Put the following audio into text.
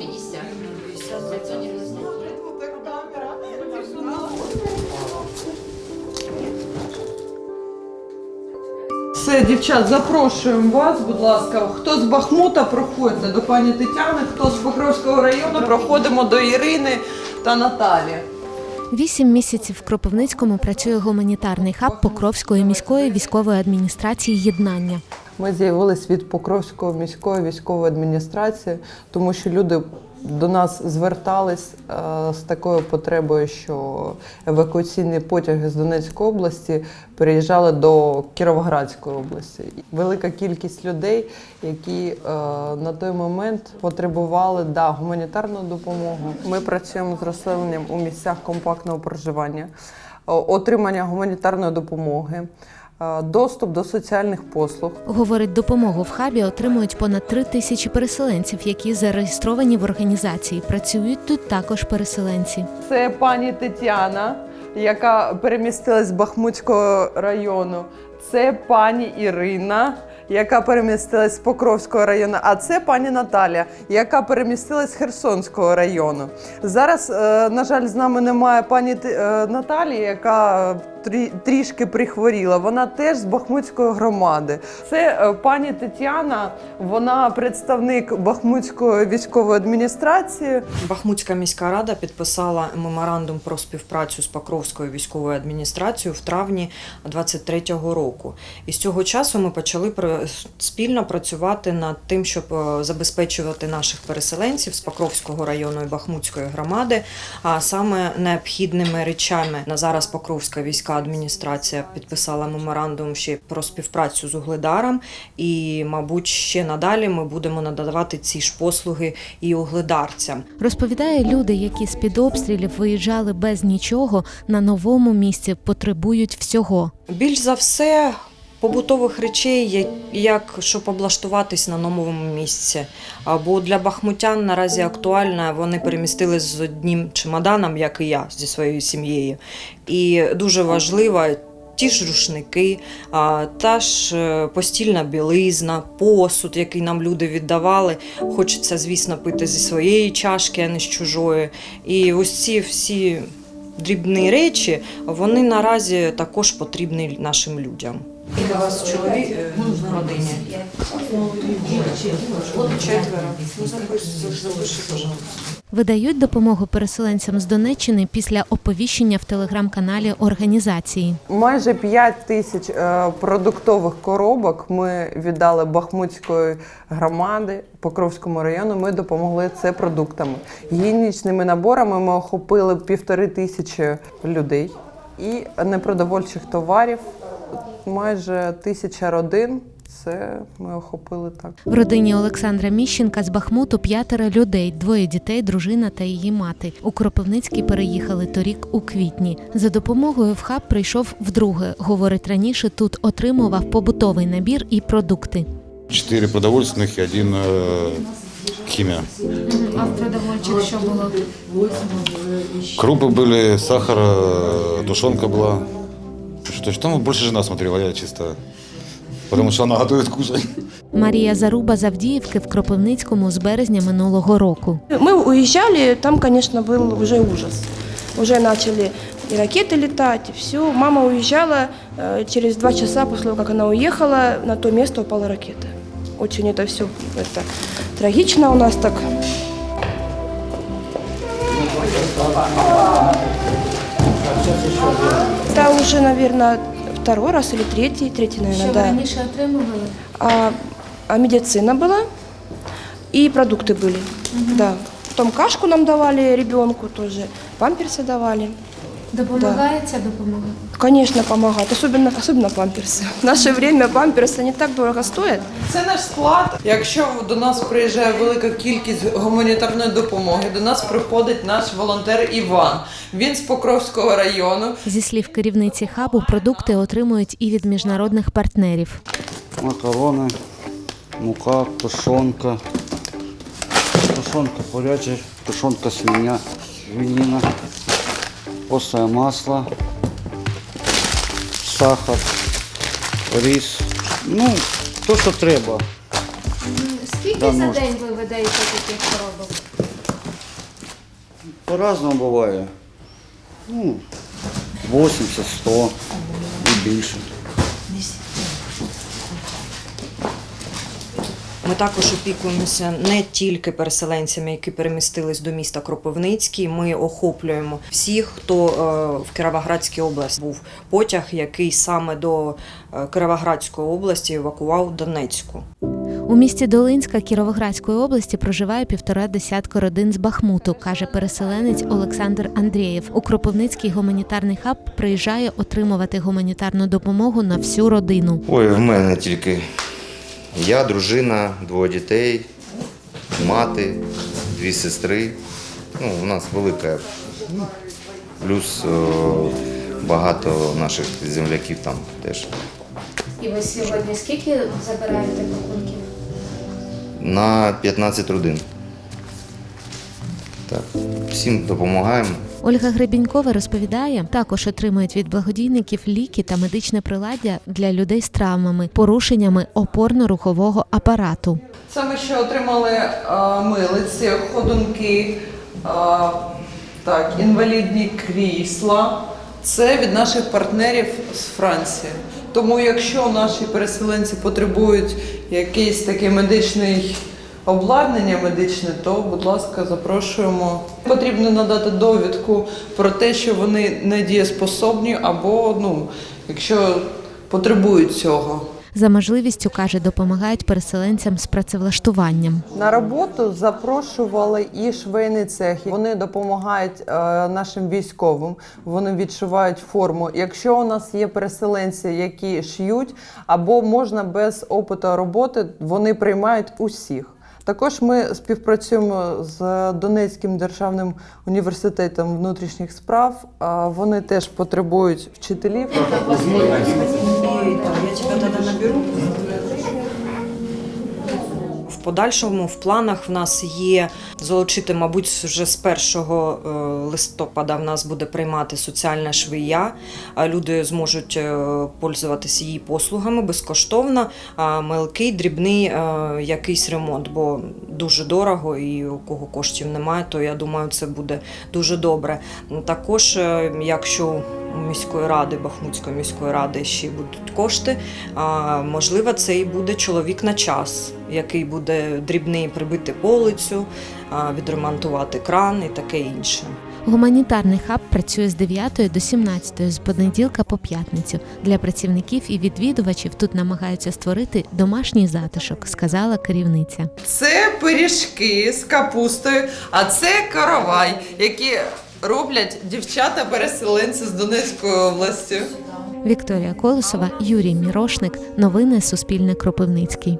150. 590. Все, дівчат, запрошуємо вас, будь ласка. Хто з Бахмута, проходьте до пані Тетяни, хто з Покровського району, проходимо до Ірини та Наталі. Вісім місяців в Кропивницькому працює гуманітарний хаб Покровської міської військової адміністрації єднання. Ми з'явились від Покровської міської військової адміністрації, тому що люди до нас звертались е, з такою потребою, що евакуаційні потяги з Донецької області переїжджали до Кіровоградської області. Велика кількість людей, які е, на той момент потребували да, гуманітарну допомогу. Ми працюємо з розселенням у місцях компактного проживання, отримання гуманітарної допомоги. Е, Доступ до соціальних послуг, Говорить, допомогу в хабі отримують понад три тисячі переселенців, які зареєстровані в організації. Працюють тут також переселенці. Це пані Тетяна, яка перемістилась з Бахмутського району. Це пані Ірина, яка перемістилась з Покровського району. А це пані Наталя, яка перемістилась з Херсонського району. Зараз, е, на жаль, з нами немає пані е, Наталі, яка трішки прихворіла. Вона теж з Бахмутської громади. Це е, пані Тетяна, вона представник Бахмутської військової адміністрації. Бахмутська міська рада підписала меморандум про співпрацю з Покровською військовою адміністрацією в травні 23-го року. І з цього часу ми почали спільно працювати над тим, щоб е, забезпечувати наших переселенців з Покровського району і Бахмутської громади, а саме необхідними речами. На зараз Покровська війська адміністрація підписала меморандум ще про співпрацю з Угледаром, і, мабуть, ще надалі ми будемо надавати ці ж послуги і угледарцям. Розповідає, люди, які з під обстрілів виїжджали без нічого, на новому місці потребують всього. Більш за все. Побутових речей, як- щоб облаштуватись на новому місці. Або для бахмутян наразі актуально, вони перемістились з одним чемоданом, як і я зі своєю сім'єю. І дуже важливо ті ж рушники, та ж е, постільна білизна, посуд, який нам люди віддавали. Хочеться, звісно, пити зі своєї чашки, а не з чужої. І ось ці всі дрібні речі, вони наразі також потрібні нашим людям. І у вас чоловік е, в родині? Четверо. Ну, запиши, пожалуйста. Видають допомогу переселенцям з Донеччини після оповіщення в телеграм-каналі організації. Майже 5 тисяч е, продуктових коробок ми віддали Бахмутської громади Покровському району. Ми допомогли це продуктами. Гігієнічними наборами ми охопили півтори тисячі людей і непродовольчих товарів Майже тисяча родин. Це ми охопили так. В родині Олександра Міщенка з Бахмуту п'ятеро людей, двоє дітей, дружина та її мати. У Кропивницький переїхали торік у квітні. За допомогою в хаб прийшов вдруге. Говорить, раніше тут отримував побутовий набір і продукти. Четыре продовольственных и один э, химия. А в продовольчих що було? Крупы были, сахар, э, тушенка была. Что, что там больше жена смотрела, я чисто... Потому что она готовит кушать. Марія Заруба з Авдіївки в Кропивницькому з березня минулого року. Мы уезжали, там, конечно, был уже ужас. Уже начали и ракеты летать, и все. Мама уезжала, э, через два часа после того, как она уехала, на то место упала ракета. Очень это все это трагично у нас так. Это уже, наверное, второй раз или третий, третий, наверное, да. раніше отримували? А, а медицина была и продукты были. Да. Потом кашку нам давали ребенку тоже, памперсы давали. Допомагає ця допомога? Конечно, помогает, особенно, особенно памперсы. В наше время памперсы не так дорого стоят. Це наш склад. Якщо до нас приїжджає велика кількість гуманітарної допомоги, до нас приходить наш волонтер Іван. Він з Покровського району. Зі слів керівниці хабу, продукти отримують і від міжнародних партнерів. макарони, мука, тушонка, тушонка поряча, тушонка свиня, свинина, острое масло, сахар, рис. Ну, то, що треба. Скільки Да, за можна. день ви видаєте таких коробок? По-разному буває. Ну, 80, 100 і більше. Ми також опікуємося не тільки переселенцями, які перемістились до міста Кропивницький. Ми охоплюємо всіх, хто е, в Кіровоградській області був потяг, який саме до е, Кіровоградської області евакував Донецьку. У місті Долинська Кіровоградської області проживає півтора десятка родин з Бахмуту, каже переселенець Олександр Андрієв. У Кропивницький гуманітарний хаб приїжджає отримувати гуманітарну допомогу на всю родину. Ой, в мене тільки я, дружина, двоє дітей, мати, дві сестри. Ну, у нас велика. Плюс о, багато наших земляків там теж. І ви сьогодні скільки забираєте пакунків? На 15 родин. Так, всім допомагаємо. Ольга Гребінькова розповідає, також отримують від благодійників ліки та медичне приладдя для людей з травмами, порушеннями опорно-рухового апарату. Це ми ще отримали е, милиці, ходунки, е, так, інвалідні крісла. Це від наших партнерів з Франції. Тому, якщо наші переселенці потребують якийсь таке медичний обладнання медичне, то, будь ласка, запрошуємо. Потрібно надати довідку про те, що вони недієспособні, або ну, якщо потребують цього. За можливістю каже, допомагають переселенцям з працевлаштуванням. На роботу запрошували і швейний цех. Вони допомагають е, нашим військовим. Вони відшивають форму. Якщо у нас є переселенці, які шиють, або можна без опиту роботи, вони приймають усіх. Також ми співпрацюємо з Донецьким державним університетом внутрішніх справ. Вони теж потребують вчителів. Я тебе тоді наберу. В подальшому в планах в нас є залучити, мабуть, вже з 1 е, листопада в нас буде приймати соціальна швия. А Люди зможуть е, пользуватися її послугами безкоштовно. А мелкий, дрібний е, якийсь ремонт, бо дуже дорого і у кого коштів немає, то я думаю, це буде дуже добре. Також, якщо міської ради, Бахмутської міської ради ще будуть кошти. А, можливо, це і буде чоловік на час, який буде дрібний прибити полицю, а, відремонтувати кран і таке інше. Гуманітарний хаб працює з 9 до 17 з понеділка по п'ятницю. Для працівників і відвідувачів тут намагаються створити домашній затишок, сказала керівниця. Це пиріжки з капустою, а це каравай, які роблять дівчата-переселенці з Донецької області. Вікторія Колосова, Юрій Мірошник. Новини Суспільне Кропивницький.